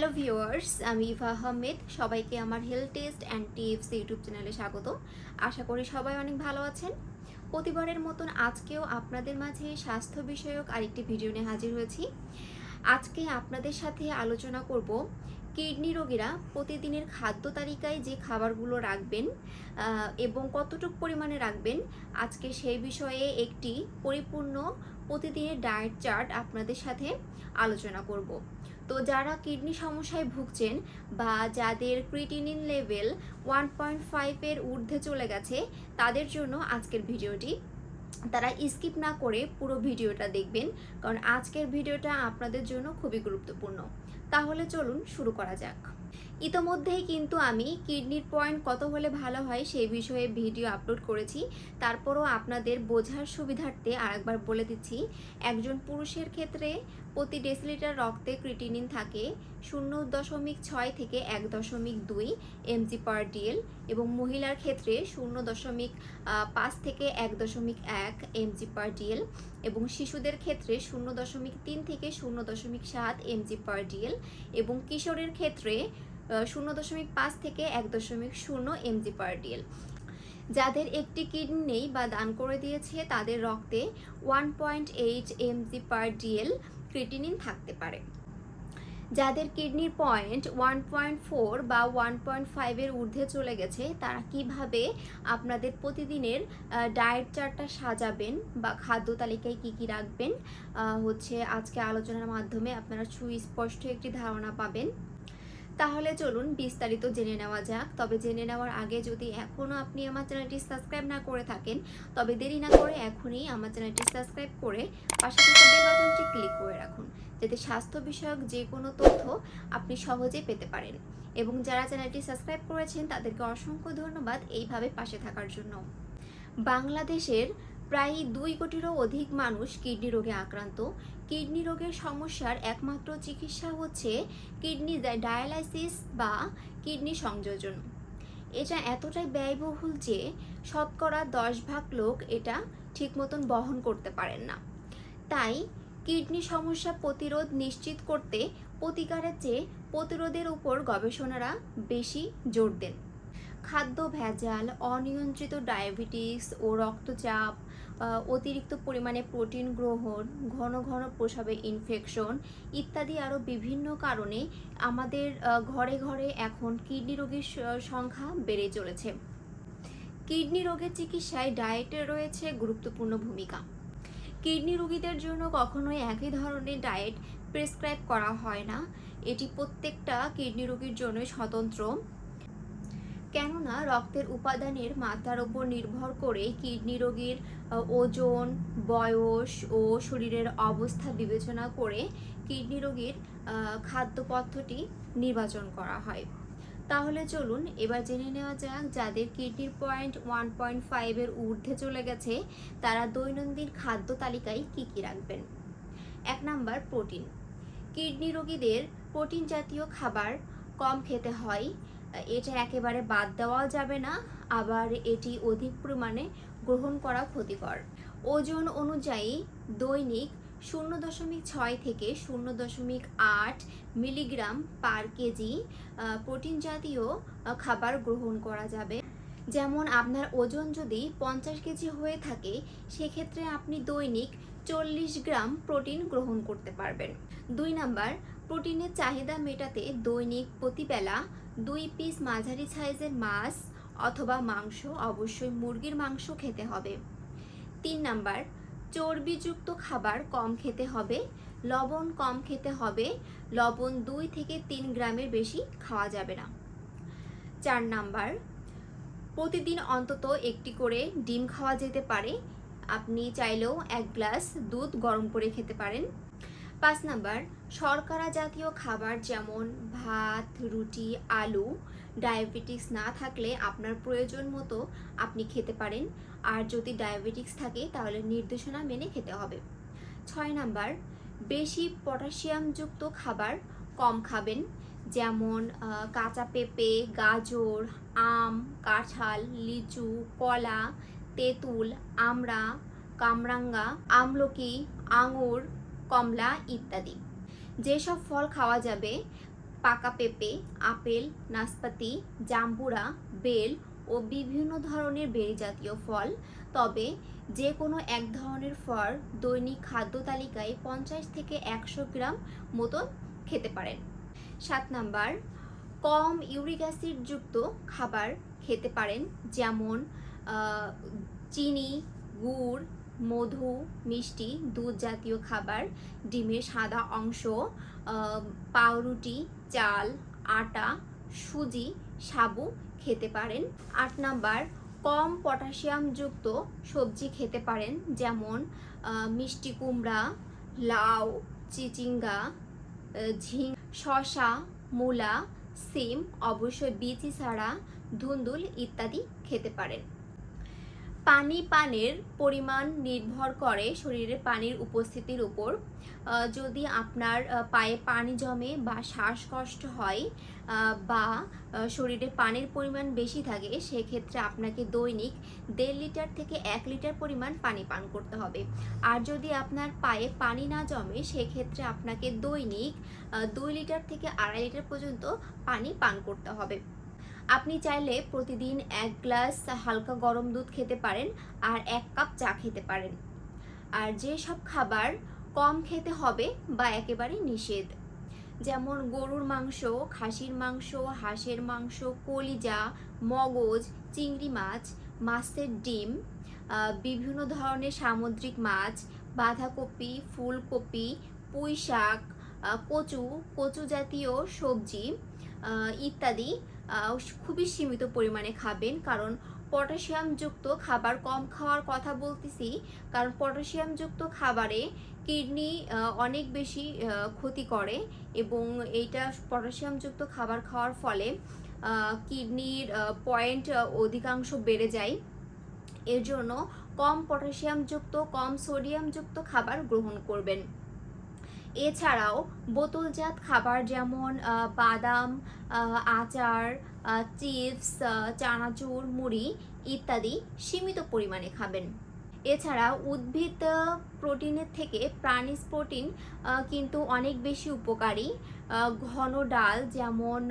Hello viewers, আমি ইভা আহমেদ। সবাইকে আমার health test and tips YouTube চ্যানেলে স্বাগত আশা করি সবাই অনেক ভালো আছেন। প্রতিবারের মতন আজকেও আপনাদের মাঝে স্বাস্থ্য বিষয়ক আরেকটি ভিডিও নিয়ে হাজির হয়েছি। আজকে আপনাদের সাথে আলোচনা করব কিডনি রোগীরা প্রতিদিনের খাদ্য তালিকায় যে খাবারগুলো রাখবেন এবং কতটুকু পরিমাণে রাখবেন, আজকে সেই বিষয়ে একটি পরিপূর্ণ প্রতিদিনের ডায়েট চার্ট আপনাদের সাথে আলোচনা করব। তো যারা কিডনি সমস্যায় ভুগছেন বা যাদের ক্রিটিনিন লেভেল ওয়ান পয়েন্ট ফাইভের ঊর্ধ্বে চলে গেছে, তাদের জন্য আজকের ভিডিওটি। তারা স্কিপ না করে পুরো ভিডিওটা দেখবেন, কারণ আজকের ভিডিওটা আপনাদের জন্য খুবই গুরুত্বপূর্ণ। তাহলে চলুন শুরু করা যাক। ইতোমধ্যেই কিন্তু আমি কিডনির পয়েন্ট কত হলে ভালো হয় সেই বিষয়ে ভিডিও আপলোড করেছি। তারপরও আপনাদের বোঝার সুবিধার্থে আরেকবার বলে দিচ্ছি, একজন পুরুষের ক্ষেত্রে প্রতি ডেসিলিটার রক্তে ক্রিটিনিন থাকে শূন্য দশমিক ছয় থেকে এক দশমিক দুই এমজি পার ডিএল এবং মহিলার ক্ষেত্রে শূন্য দশমিক পাঁচ থেকে এক দশমিক এক এমজি পার ডিএল এবং শিশুদের ক্ষেত্রে শূন্য দশমিক তিন থেকে শূন্য দশমিক সাত এমজি পার ডিএল এবং কিশোরের ক্ষেত্রে শূন্য দশমিক পাঁচ থেকে এক দশমিক শূন্য এমজি পার ডিএল যাদের একটি কিডনি নেই বা দান করে দিয়েছে, তাদের রক্তে one point eight mg per dl creatinine থাকতে পারে। যাদের কিডনির পয়েন্ট ওয়ান পয়েন্ট ফোর বা ওয়ান পয়েন্ট ফাইভের ঊর্ধ্বে চলে গেছে, তারা কীভাবে আপনাদের প্রতিদিনের ডায়েট চার্টটা সাজাবেন বা খাদ্য তালিকায় কি কি রাখবেন হচ্ছে আজকে আলোচনার মাধ্যমে আপনারা সুস্পষ্ট একটি ধারণা পাবেন। তাহলে চলুন বিস্তারিত জেনে নেওয়া যাক। তবে জেনে নেওয়ার আগে যদি এখনও আপনি আমার চ্যানেলটি সাবস্ক্রাইব না করে থাকেন, তবে দেরি না করে এখনই আমার চ্যানেলটি সাবস্ক্রাইব করে পাশে থাকা বেল ক্লিক করে রাখুন, যাতে স্বাস্থ্য বিষয়ক যে কোনো তথ্য আপনি সহজে পেতে পারেন। এবং যারা চ্যানেলটি সাবস্ক্রাইব করেছেন, তাদেরকে অসংখ্য ধন্যবাদ এইভাবে পাশে থাকার জন্য। বাংলাদেশের প্রায় দুই কোটিরও অধিক মানুষ কিডনি রোগে আক্রান্ত। কিডনি রোগের সমস্যার একমাত্র চিকিৎসা হচ্ছে কিডনি ডায়ালাইসিস বা কিডনি সংযোজন। এটা এতটাই ব্যয়বহুল যে শতকরা দশ ভাগ লোক এটা ঠিক মতন বহন করতে পারেন না। তাই কিডনি সমস্যা প্রতিরোধ নিশ্চিত করতে প্রতিকারের চেয়ে প্রতিরোধের উপর গবেষণারা বেশি জোর দেন। খাদ্য ভেজাল, অনিয়ন্ত্রিত ডায়াবেটিস ও রক্তচাপ অতিরিক্ত পরিমাণে প্রোটিন গ্রহণ, ঘন ঘন প্রসাবে ইনফেকশন ইত্যাদি আরও বিভিন্ন কারণে আমাদের ঘরে ঘরে এখন কিডনি রোগীর সংখ্যা বেড়ে চলেছে। কিডনি রোগের চিকিৎসায় ডায়েটের রয়েছে গুরুত্বপূর্ণ ভূমিকা। কিডনি রোগীদের জন্য কখনোই একই ধরনের ডায়েট প্রেসক্রাইব করা হয় না। এটি প্রত্যেকটা কিডনি রোগীর জন্য স্বতন্ত্র। কেননা রক্তের উপাদানের মাত্রার উপর নির্ভর করে কিডনি রোগীর ওজন বয়স ও শরীরের অবস্থা বিবেচনা করে কিডনি রোগীর আহ, খাদ্য পদ্ধতি নির্বাচন করা হয়। তাহলে চলুন এবার জেনে নেওয়া যাক যাদের কিডনির পয়েন্ট ওয়ান পয়েন্ট ফাইভের ঊর্ধ্বে চলে গেছে তারা দৈনন্দিন খাদ্য তালিকায় কি কি রাখবেন? এক নাম্বার প্রোটিন। কিডনি রোগীদের প্রোটিন জাতীয় খাবার কম খেতে হয় এটা একেবারে বাদ দেওয়াও যাবে না, আবার এটি অধিক পরিমাণে গ্রহণ করা ক্ষতিকর। ওজন অনুযায়ী দৈনিক শূন্য দশমিক ছয় থেকে শূন্য দশমিক আট মিলিগ্রাম পার কেজি প্রোটিন জাতীয় খাবার গ্রহণ করা যাবে। যেমন আপনার ওজন যদি পঞ্চাশ কেজি হয়ে থাকে, সেক্ষেত্রে আপনি দৈনিক চল্লিশ গ্রাম প্রোটিন গ্রহণ করতে পারবেন। দুই নাম্বার, প্রোটিনের চাহিদা মেটাতে দৈনিক প্রতিবেলা দুই পিস মাঝারি সাইজের মাছ অথবা মাংস, অবশ্যই মুরগির মাংস খেতে হবে। তিন নাম্বার, চর্বিযুক্ত খাবার কম খেতে হবে, লবণ কম খেতে হবে, লবণ দুই থেকে তিন গ্রামের বেশি খাওয়া যাবে না। চার নাম্বার, প্রতিদিন অন্তত একটি করে ডিম খাওয়া যেতে পারে, আপনি চাইলেও এক গ্লাস দুধ গরম করে খেতে পারেন। পাঁচ নাম্বার, শর্করা জাতীয় খাবার যেমন ভাত, রুটি, আলু ডায়াবেটিক্স না থাকলে আপনার প্রয়োজন মতো আপনি খেতে পারেন। আর যদি ডায়াবেটিক্স থাকে, তাহলে নির্দেশনা মেনে খেতে হবে। ছয় নাম্বার, বেশি পটাশিয়ামযুক্ত খাবার কম খাবেন। যেমন কাঁচা পেঁপে, গাজর, আম, কাঁঠাল, লিচু, কলা, তেঁতুল, আমড়া, কামরাঙ্গা, আমলকি, আঙুর কমলা ইত্যাদি। যেসব ফল খাওয়া যাবে, পাকা পেঁপে, আপেল, নাশপাতি, জাম্বুরা, বেল ও বিভিন্ন ধরনের বেরি জাতীয় ফল। তবে যে কোনো এক ধরনের ফল দৈনিক খাদ্য তালিকায় পঞ্চাশ থেকে একশো গ্রাম মতো খেতে পারেন। সাত নাম্বার, কম ইউরিক অ্যাসিডযুক্ত খাবার খেতে পারেন, যেমন চিনি, গুড় মধু, মিষ্টি, দুধ জাতীয় খাবার, ডিমের সাদা অংশ পাউরুটি, চাল, আটা, সুজি, সাবু খেতে পারেন। আট নাম্বার, কম পটাশিয়ামযুক্ত সবজি খেতে পারেন, যেমন মিষ্টি কুমড়া, লাউ, চিচিঙ্গা ঝিং শশা মূলা, সিম, অবশ্যই বিচি ছাড়া ধুন্দুল ইত্যাদি খেতে পারেন। পানি পানের পরিমাণ নির্ভর করে শরীরে পানির উপস্থিতির উপর। যদি আপনার পায়ে পানি জমে বা শ্বাসকষ্ট হয় বা শরীরে পানির পরিমাণ বেশি থাকে, সেক্ষেত্রে আপনাকে দৈনিক দেড় লিটার থেকে এক লিটার পরিমাণ পানি পান করতে হবে। আর যদি আপনার পায়ে পানি না জমে, সেক্ষেত্রে আপনাকে দৈনিক দুই লিটার থেকে আড়াই লিটার পর্যন্ত পানি পান করতে হবে। আপনি চাইলে প্রতিদিন এক গ্লাস হালকা গরম দুধ খেতে পারেন আর এক কাপ চা খেতে পারেন। আর যে সব খাবার কম খেতে হবে বা একেবারে নিষেধ, যেমন গরুর মাংস, খাসির মাংস, হাঁসের মাংস, কলিজা, মগজ, চিংড়ি মাছ, মাছের ডিম বিভিন্ন ধরনের সামুদ্রিক মাছ, বাঁধাকপি, ফুলকপি পুঁই শাক কচু কচু জাতীয় সবজি ইত্যাদি খুবই সীমিত পরিমাণে খাবেন। কারণ পটাশিয়ামযুক্ত খাবার কম খাওয়ার কথা বলতেছি। কারণ পটাশিয়ামযুক্ত খাবারে কিডনি অনেক বেশি ক্ষতি করে এবং এইটা পটাশিয়ামযুক্ত খাবার খাওয়ার ফলে কিডনির পয়েন্ট অধিকাংশ বেড়ে যায়। এর জন্য কম পটাশিয়ামযুক্ত, কম সোডিয়ামযুক্ত খাবার গ্রহণ করবেন। এছাড়াও বোতলজাত খাবার যেমন বাদাম আচার চিপস চানাচুর, মুড়ি ইত্যাদি সীমিত পরিমাণে খাবেন। এছাড়া উদ্ভিদ প্রোটিনের থেকে প্রাণীজ প্রোটিন কিন্তু অনেক বেশি উপকারী। ঘন ডাল যেমন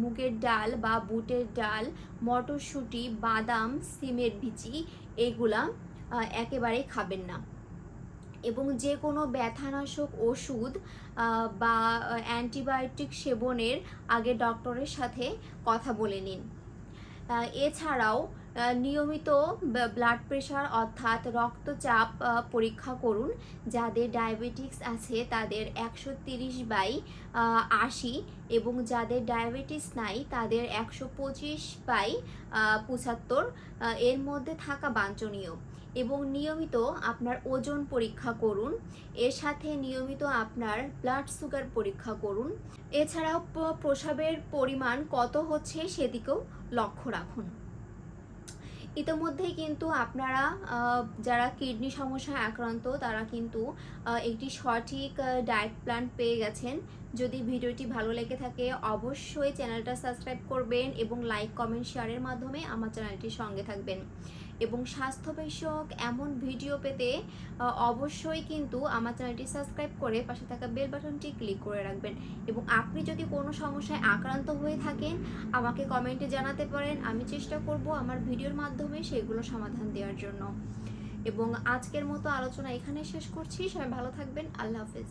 মুগের ডাল বা বুটের ডাল, মটরশুঁটি, বাদাম, সিমের বিচি এগুলা একেবারেই খাবেন না। এবং যে কোনো ব্যথানাশক ওষুধ বা অ্যান্টিবায়োটিক সেবনের আগে ডক্টরের সাথে কথা বলে নিন। এছাড়াও নিয়মিত ব্লাড প্রেশার অর্থাৎ রক্তচাপ পরীক্ষা করুন। যাদের ডায়াবেটিক্স আছে, তাদের একশো তিরিশ বাই আশি এবং যাদের ডায়াবেটিস নাই, তাদের একশো পঁচিশ বাই পঁচাত্তর এর মধ্যে থাকা বাঞ্ছনীয়। এবং নিয়মিত আপনার ওজন পরীক্ষা করুন। এর সাথে নিয়মিত আপনার ব্লাড সুগার পরীক্ষা করুন। এছাড়াও প- প্রস্রাবের পরিমাণ কত হচ্ছে সেদিকেও লক্ষ্য রাখুন। ইতোমধ্যেই কিন্তু আপনারা যারা কিডনি সমস্যায় আক্রান্ত, তারা কিন্তু একটি সঠিক ডায়েট প্ল্যান পেয়ে গেছেন। যদি ভিডিওটি ভালো লেগে থাকে, অবশ্যই চ্যানেলটা সাবস্ক্রাইব করবেন এবং লাইক, কমেন্ট, শেয়ারের মাধ্যমে আমার চ্যানেলটির সঙ্গে থাকবেন। এবং স্বাস্থ্য বিষয়ক এমন ভিডিও পেতে অবশ্যই কিন্তু আমার চ্যানেলটি সাবস্ক্রাইব করে পাশে থাকা বেল বাটনটি ক্লিক করে রাখবেন। এবং আপনি যদি কোনো সমস্যায় আক্রান্ত হয়ে থাকেন, আমাকে কমেন্টে জানাতে পারেন। আমি চেষ্টা করব আমার ভিডিওর মাধ্যমে সেগুলো সমাধান দেওয়ার জন্য। এবং আজকের মতো আলোচনা এখানে শেষ করছি। সবাই ভালো থাকবেন। আল্লাহ হাফেজ।